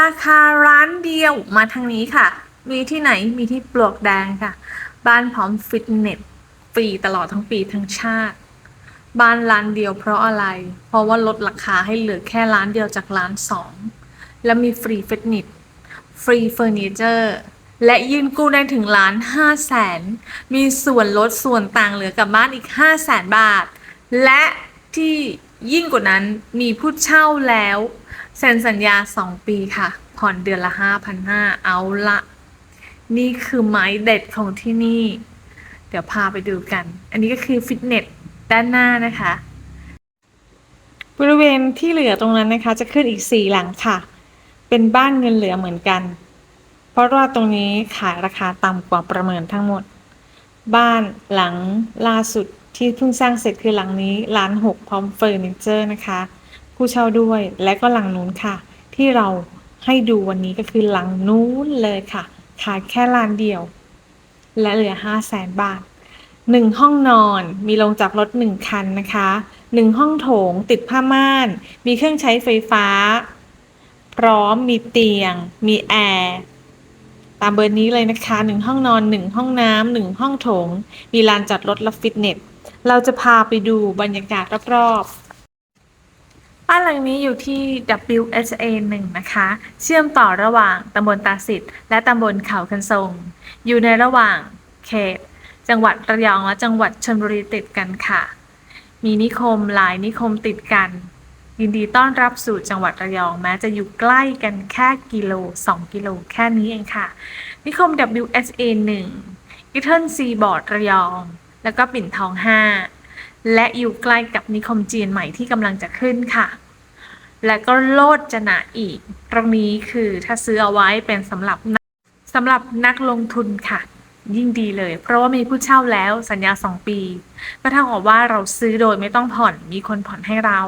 ราคาร้านเดียวมาทางนี้ค่ะ มีที่ไหนมีที่ปลวกแดงค่ะ บ้านพร้อมฟิตเนสฟรีตลอดทั้งปีทั้งชาติ บ้านร้านเดียวเพราะอะไร เพราะว่าลดราคาให้เหลือแค่ร้านเดียวจากร้านสองและมีฟรีฟิตเนสฟรีเฟอร์นิเจอร์และยืนกู้ได้ถึงล้านห้าแสน มีส่วนลดส่วนต่างเหลือกับบ้านอีกห้าแสนบาท และที่ยิ่งกว่านั้นมีผู้เช่าแล้ว เซ็นสัญญา 2 ปีค่ะ ผ่อนเดือนละ5,500เอาละนี่คือไม้เด็ดของที่นี่ เดี๋ยวพาไปดูกัน อันนี้ก็คือฟิตเนสด้านหน้านะคะ บริเวณที่เหลือตรงนั้นนะคะ จะขึ้นอีก 4 หลังค่ะ เป็นบ้านเงินเหลือเหมือนกัน เพราะว่าตรงนี้ขายราคาต่ำกว่าประเมินทั้งหมด บ้านหลังล่าสุดที่เพิ่งสร้างเสร็จคือหลังนี้ล้านหกพร้อมเฟอร์นิเจอร์นะคะ ผู้เช่าด้วย และก็หลังนู้นค่ะ ที่เราให้ดูวันนี้ก็คือหลังนู้นเลยค่ะขายแค่ลานเดียว และเหลือห้าแสนบาทหนึ่งห้องนอนมีลงจากรถหนึ่งคันนะคะหนึ่งห้องโถงติดผ้าม่าน มีเครื่องใช้ไฟฟ้า พร้อมมีเตียง มีแอร์ตามเบอร์นี้เลยนะคะหนึ่งห้องนอนหนึ่งห้องน้ำหนึ่งห้องโถง มีลานจอดรถและฟิตเนส เราจะพาไปดูบรรยากาศรอบๆ บ้านหลังนี้อยู่ที่ WSA 1 นะคะ เชื่อมต่อระหว่างตำบลตาสิทธิ์และตำบลเขาคันทรง อยู่ในระหว่างเขต จังหวัดระยองและจังหวัดชลบุรีติดกันค่ะ มีนิคมหลายนิคมติดกัน ยินดีต้อนรับสู่จังหวัดระยองแม้จะอยู่ใกล้กันแค่กิโล 2 กิโลแค่นี้เองค่ะ นิคม WSA 1อีเทิลซีบอร์ดระยอง แล้วก็ปิ่นทอง 5 และอยู่ใกล้กับนิคมจีนใหม่ที่กำลังจะขึ้นค่ะ และก็โลดจนาอีก ตรงนี้คือถ้าซื้อเอาไว้เป็นสำหรับสำหรับนักลงทุนค่ะ ยิ่งดีเลย เพราะว่ามีผู้เช่าแล้วสัญญา 2 ปี ก็เท่ากับว่าเราซื้อโดยไม่ต้องผ่อนมีคนผ่อนให้เรา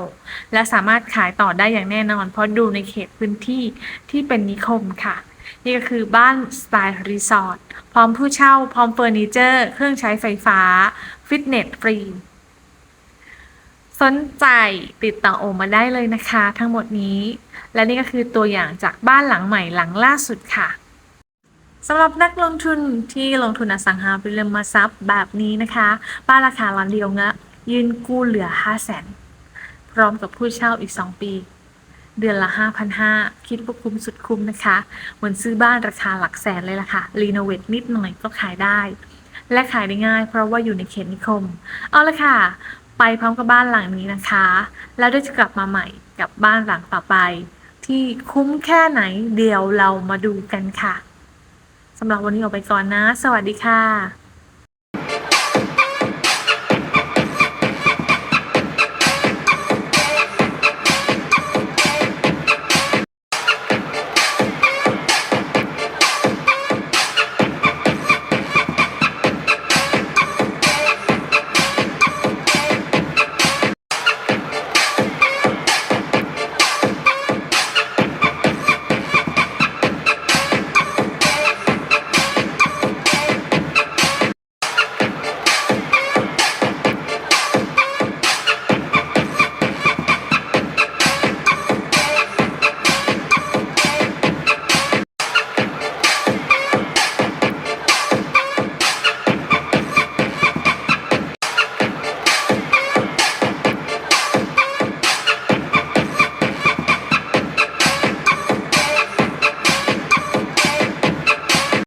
และสามารถขายต่อได้อย่างแน่นอน เพราะดูในเขตพื้นที่ที่เป็นนิคมค่ะ นี่ก็คือบ้านสไตล์รีสอร์ทพร้อมผู้เช่า พร้อมเฟอร์นิเจอร์ เครื่องใช้ไฟฟ้า ฟิตเนสฟรี สนใจติดต่อโอมาได้เลยนะคะ ทั้งหมดนี้ และนี่ก็คือตัวอย่างจากบ้านหลังใหม่หลังล่าสุดค่ะสำหรับนักลงทุนที่ลงทุนอสังหาริมทรัพย์แบบนี้นะคะ บ้านราคาล้านเดียวเงะยืนกู้เหลือ 5 0 0 0 0นพร้อมกับผู้เช่าอีก 2 ปี เดือนละ 5,500 คิดว่าคุ้มสุดคุ้มนะคะ เหมือนซื้อบ้านราคาหลักแสนเลยล่ะค่ะ รีโนเวทนิดหน่อยก็ขายได้ และขายได้ง่ายเพราะว่าอยู่ในเขตนิคม เอาละค่ะ ไปพร้อมกับบ้านหลังนี้นะคะ แล้วเดี๋ยวจะกลับมาใหม่กับบ้านหลังต่อไป ที่คุ้มแค่ไหนเดี๋ยวเรามาดูกันค่ะสำหรับวันนี้ออกไปก่อนนะ สวัสดีค่ะ